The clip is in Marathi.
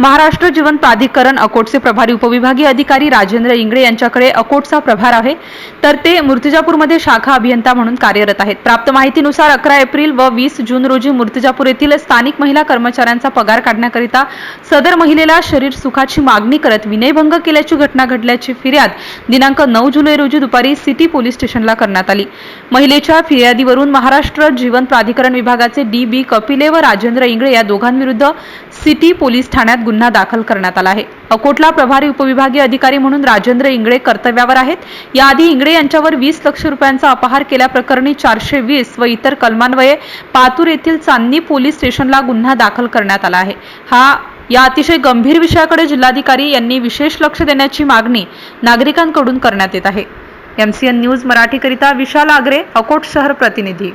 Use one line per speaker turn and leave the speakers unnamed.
महाराष्ट्र जीवन प्राधिकरण अकोटचे प्रभारी उपविभागीय अधिकारी राजेंद्र इंगळे यांच्याकडे अकोटचा प्रभार आहे. तर ते मूर्तिजापूरमध्ये शाखा अभियंता म्हणून कार्यरत आहेत. प्राप्त माहितीनुसार अकरा एप्रिल व वीस जून रोजी मूर्तिजापूर येथील स्थानिक महिला कर्मचाऱ्यांचा पगार काढण्याकरिता सदर महिलेला शरीर सुखाची मागणी करत विनयभंग केल्याची घटना घडल्याची फिर्याद दिनांक नऊ जुलै रोजी दुपारी सिटी पोलीस स्टेशनला करण्यात आली. महिलेच्या फिर्यादीवरून महाराष्ट्र जीवन प्राधिकरण विभागाचे डी बी कपिले व राजेंद्र इंगळे या दोघांविरुद्ध सिटी पोलीस ठाण्यात गुन्हा दाखल करण्यात आला आहे. अकोटला प्रभारी उपविभागीय अधिकारी म्हणून राजेंद्र इंगळे कर्तव्यावर आहेत. याआधी इंगळे यांच्यावर वीस लक्ष रुपयांचा अपहार केल्याप्रकरणी चारशे वीस व इतर कलमान्वये पातूर येथील चांदणी पोलीस स्टेशनला गुन्हा दाखल करण्यात आला आहे. हा या अतिशय गंभीर विषयाकडे जिल्हाधिकारी यांनी विशेष लक्ष देण्याची मागणी नागरिकांकडून करण्यात येत आहे. एमसीएन न्यूज मराठीकरिता विशाल आगरे अकोट शहर प्रतिनिधी.